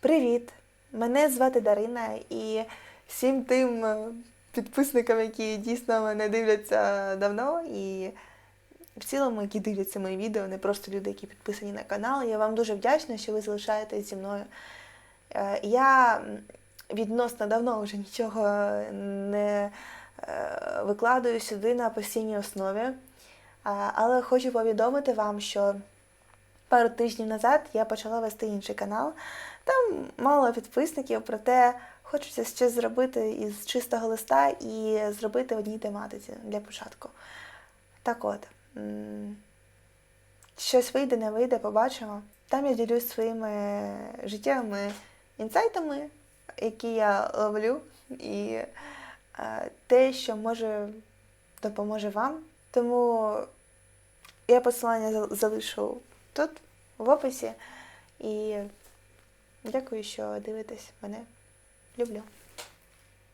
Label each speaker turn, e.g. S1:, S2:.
S1: Привіт! Мене звати Дарина і всім тим е, підписникам, які дійсно мене дивляться давно, і в цілому, які дивляться мої відео, не просто люди, які підписані на канал. Я вам дуже вдячна, що ви залишаєтесь зі мною. Е, Я відносно давно вже нічого не е, викладаю сюди на постійній основі, але хочу повідомити вам, що пару тижнів назад я почала вести інший канал. Там мало підписників, проте хочеться щось зробити із чистого листа і зробити одній тематиці для початку. Так от, щось вийде, не вийде, побачимо. Там я ділюсь своїми життєвими інсайтами, які я ловлю, і е, те, що може допоможе вам. Тому я посилання зал- залишу тут, в описі. І дякую, що дивитесь мене. Люблю.